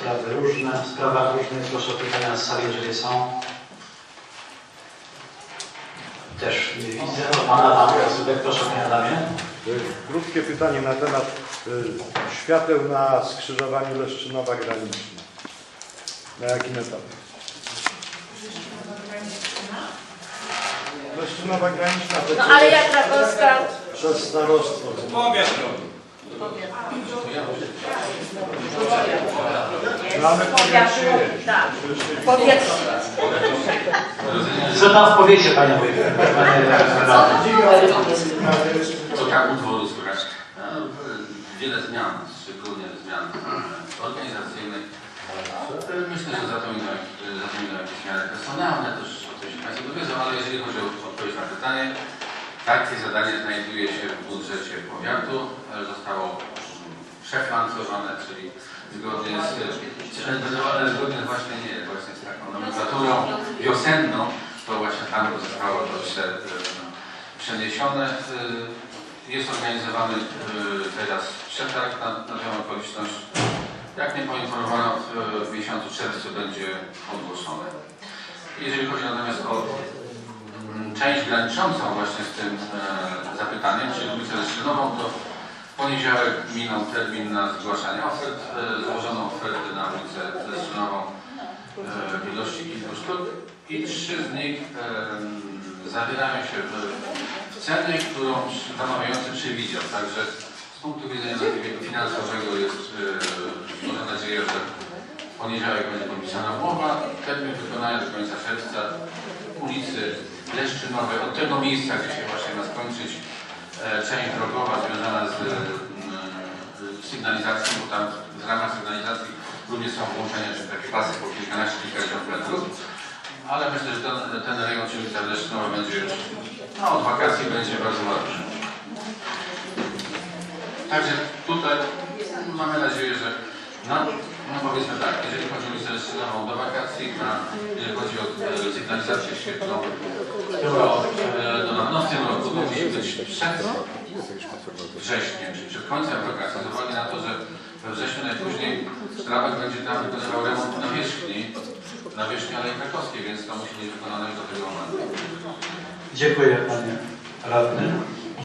sprawy różne, w sprawach różnych. Proszę o pytania z sali, jeżeli są. Też nie widzę. O, Pan Adam Kazubek, proszę Panie Adamie. Y, Krótkie pytanie na temat y, świateł na skrzyżowaniu Leszczynowa Graniczna. Na jakim etapie? Leszczynowa Graniczna to No ale jak Krakowska? przez starostwo. Mamy powietrze. Tak. Powietrze. Co tam w powiecie, Panie Wójcie? To tak utworu słychać. Wiele zmian, szczególnie zmian e, organizacyjnych. E, Myślę, że za to idą, za to idą jakieś zmiany personalne, też o tym się Państwo dowiedzą, ale jeżeli chodzi o odpowiedź na pytanie, takie zadanie znajduje się w budżecie powiatu, e, zostało przefinansowane, czyli zgodnie z, ale zgodnie właśnie nie, właśnie z taką nomenklaturą wiosenną, to właśnie tam zostało to e, przeniesione. E, Jest organizowany e, teraz przetarg na, na tę okoliczność. Jak mnie poinformowano, w, miesiącu czerwcu będzie ogłoszony. Jeżeli chodzi natomiast o mm, część graniczącą właśnie z tym zapytaniem, czyli ulicę Leszczynową, to w poniedziałek minął termin na zgłaszanie ofert. Złożono ulicę Leszczynową e, ilości kilku sztuk i trzy z nich e, zawierają się w, w cenie, którą zamawiający przewidział. Także z punktu widzenia finansowego jest, e, mam nadzieję, że w poniedziałek będzie podpisana umowa. Termin wykonania do końca czerwca ulicy Leszczynowej, od tego miejsca, gdzie się właśnie ma skończyć e, część drogowa związana z mm, sygnalizacją, bo tam w ramach sygnalizacji również są włączenia, czy takie pasy po kilkanaście, kilkadziesiąt metrów. Ale myślę, że ten, ten rejon, Leszczynowa będzie już, no od wakacji będzie bardzo ładny. Także tutaj mamy nadzieję, że no, no powiedzmy tak, jeżeli chodzi o ulicę Leszczynową do wakacji, a jeżeli chodzi o e, sygnalizację świetlną, to e, no, no roku to musi być przed wrześniem, czyli przed końcem wakacji, z uwagi na to, że we wrześniu najpóźniej Strabek będzie tam wykonywał remont nawierzchni, nawierzchni Alei Krakowskiej, więc to musi być wykonane już do tego momentu. Dziękuję Panie Radny.